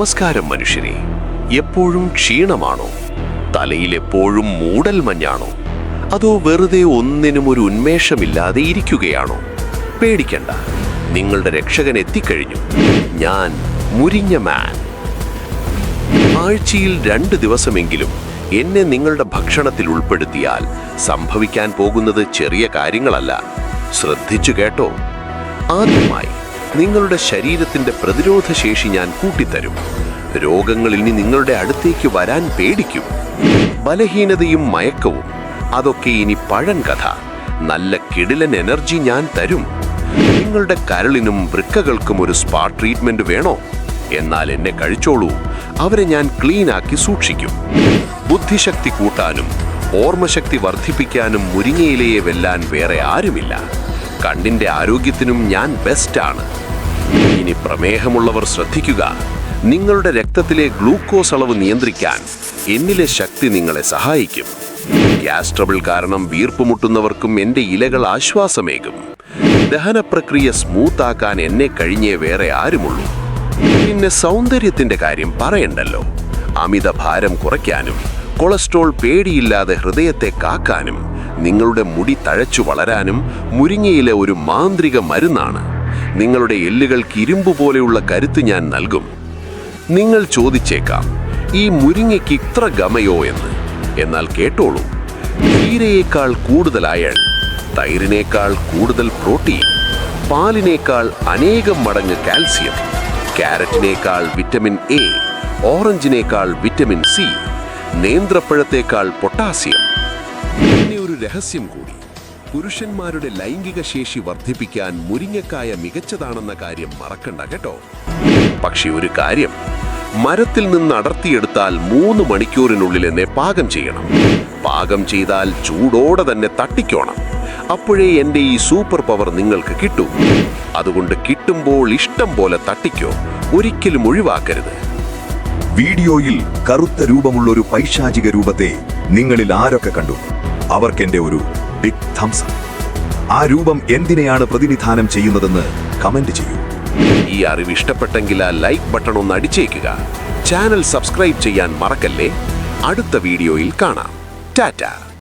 നമസ്കാരം മനുഷ്യരെ. എപ്പോഴും ക്ഷീണമാണോ? തലയിൽ എപ്പോഴും മൂടൽ മഞ്ഞാണോ? അതോ വെറുതെ ഒന്നിനും ഒരു ഉന്മേഷമില്ലാതെ ഇരിക്കുകയാണോ? പേടിക്കണ്ട. നിങ്ങളുടെ രക്ഷകൻ എത്തിക്കഴിഞ്ഞു. ഞാൻ മുരിഞ്ഞ മാൻ. ആഴ്ചയിൽ രണ്ട് ദിവസമെങ്കിലും എന്നെ നിങ്ങളുടെ ഭക്ഷണത്തിൽ ഉൾപ്പെടുത്തിയാൽ സംഭവിക്കാൻ പോകുന്നത് ചെറിയ കാര്യങ്ങളല്ല. ശ്രദ്ധിച്ചു കേട്ടോ. ആദ്യമായി നിങ്ങളുടെ ശരീരത്തിന്റെ പ്രതിരോധ ശേഷി ഞാൻ കൂട്ടിത്തരും. രോഗങ്ങൾ ഇനി നിങ്ങളുടെ അടുത്തേക്ക് വരാൻ പേടിക്കും. ബലഹീനതയും മയക്കവും അതൊക്കെ ഇനി പഴൻ കഥ നല്ല കിടിലൻ എനർജി ഞാൻ തരും. നിങ്ങളുടെ കരളിനും വൃക്കകൾക്കും ഒരു സ്പാ ട്രീറ്റ്മെന്റ് വേണോ? എന്നാൽ എന്നെ കഴിച്ചോളൂ. അവരെ ഞാൻ ക്ലീൻ ആക്കി സൂക്ഷിക്കും. ബുദ്ധിശക്തി കൂട്ടാനും ഓർമ്മശക്തി വർദ്ധിപ്പിക്കാനും മുരിങ്ങയിലയെ വെല്ലാൻ വേറെ ആരുമില്ല. കണ്ണിന്റെ ആരോഗ്യത്തിനും ഞാൻ ബെസ്റ്റാണ് ഇനി പ്രമേഹമുള്ളവർ ശ്രദ്ധിക്കുക. നിങ്ങളുടെ രക്തത്തിലെ ഗ്ലൂക്കോസ് അളവ് നിയന്ത്രിക്കാൻ എന്നിലെ ശക്തി നിങ്ങളെ സഹായിക്കും. ഗ്യാസ് ട്രബിൾ കാരണം വീർപ്പ് മുട്ടുന്നവർക്കും എന്റെ ഇലകൾ ആശ്വാസമേകും. ദഹനപ്രക്രിയ സ്മൂത്ത് ആക്കാൻ എന്നെ കഴിഞ്ഞേ വേറെ ആരുമുള്ളൂ. പിന്നെ സൗന്ദര്യത്തിന്റെ കാര്യം പറയണ്ടല്ലോ. അമിത ഭാരം കുറയ്ക്കാനും കൊളസ്ട്രോൾ പേടിയില്ലാതെ ഹൃദയത്തെ കാക്കാനും നിങ്ങളുടെ മുടി തഴച്ചു വളരാനും മുരിങ്ങയിലെ ഒരു മാന്ത്രിക മരുന്നാണ്. നിങ്ങളുടെ എല്ലുകൾക്ക് ഇരുമ്പ് പോലെയുള്ള കരുത്ത് ഞാൻ നൽകും. നിങ്ങൾ ചോദിച്ചേക്കാം ഈ മുരിങ്ങയ്ക്ക് ഇത്ര ഗമയോ എന്ന്? എന്നാൽ കേട്ടോളൂ ചീരയേക്കാൾ കൂടുതൽ അയൺ തൈരിനേക്കാൾ കൂടുതൽ പ്രോട്ടീൻ പാലിനേക്കാൾ അനേകം മടങ്ങ് കാൽസ്യം ക്യാരറ്റിനേക്കാൾ വിറ്റമിൻ എ ഓറഞ്ചിനേക്കാൾ വിറ്റമിൻ സി നേന്ത്രപ്പഴത്തേക്കാൾ പൊട്ടാസ്യം. പിന്നെ ഒരു രഹസ്യം കൂടി പുരുഷന്മാരുടെ ലൈംഗിക ശേഷി വർദ്ധിപ്പിക്കാൻ മുരിങ്ങക്കായ മികച്ചതാണെന്ന കാര്യം മറക്കണ്ട കേട്ടോ. പക്ഷെ ഒരു കാര്യം മരത്തിൽ നിന്ന് അടർത്തിയെടുത്താൽ മൂന്ന് മണിക്കൂറിനുള്ളിൽ എന്നെ പാകം ചെയ്യണം. പാകം ചെയ്താൽ ചൂടോടെ തന്നെ തട്ടിക്കോണം. അപ്പോഴേ എന്റെ ഈ സൂപ്പർ പവർ നിങ്ങൾക്ക് കിട്ടൂ. അതുകൊണ്ട് കിട്ടുമ്പോൾ ഇഷ്ടം പോലെ തട്ടിക്കോ. ഒരിക്കലും ഒഴിവാക്കരുത്. വീഡിയോയിൽ കറുത്ത രൂപമുള്ള ഒരു പൈശാചിക രൂപത്തെ നിങ്ങളിൽ ആരൊക്കെ കണ്ടു? അവർക്കെന്റെ ഒരു ബിഗ് തംസ് ആ രൂപം എന്തിനെയാണ് പ്രതിനിധാനം ചെയ്യുന്നതെന്ന് കമന്റ് ചെയ്യൂ. ഈ അറിവ് ഇഷ്ടപ്പെട്ടെങ്കിൽ ആ ലൈക്ക് ബട്ടൺ ഒന്ന് അടിച്ചേക്കുക. ചാനൽ സബ്സ്ക്രൈബ് ചെയ്യാൻ മറക്കല്ലേ? അടുത്ത വീഡിയോയിൽ കാണാം. ടാറ്റ.